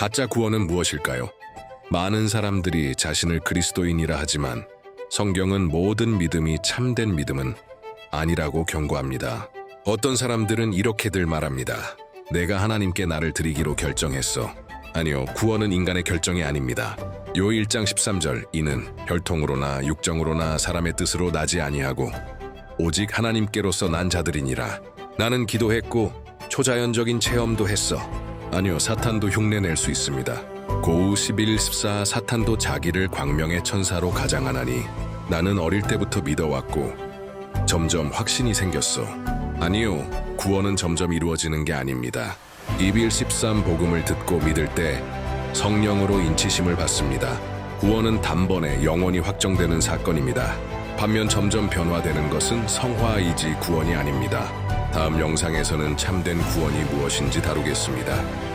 가짜 구원은 무엇일까요? 많은 사람들이 자신을 그리스도인이라 하지만 성경은 모든 믿음이 참된 믿음은 아니라고 경고합니다. 어떤 사람들은 이렇게들 말합니다. 내가 하나님께 나를 드리기로 결정했어. 아니요, 구원은 인간의 결정이 아닙니다. 요 1장 13절 이는 혈통으로나 육정으로나 사람의 뜻으로 나지 아니하고 오직 하나님께로서 난 자들이니라. 나는 기도했고 초자연적인 체험도 했어. 아니요, 사탄도 흉내낼 수 있습니다. 고우 11, 14 사탄도 자기를 광명의 천사로 가장하나니 나는 어릴 때부터 믿어왔고 점점 확신이 생겼어. 아니요, 구원은 점점 이루어지는 게 아닙니다. 이빌 13 복음을 듣고 믿을 때 성령으로 인치심을 받습니다. 구원은 단번에 영원히 확정되는 사건입니다. 반면 점점 변화되는 것은 성화이지 구원이 아닙니다. 다음 영상에서는 참된 구원이 무엇인지 다루겠습니다.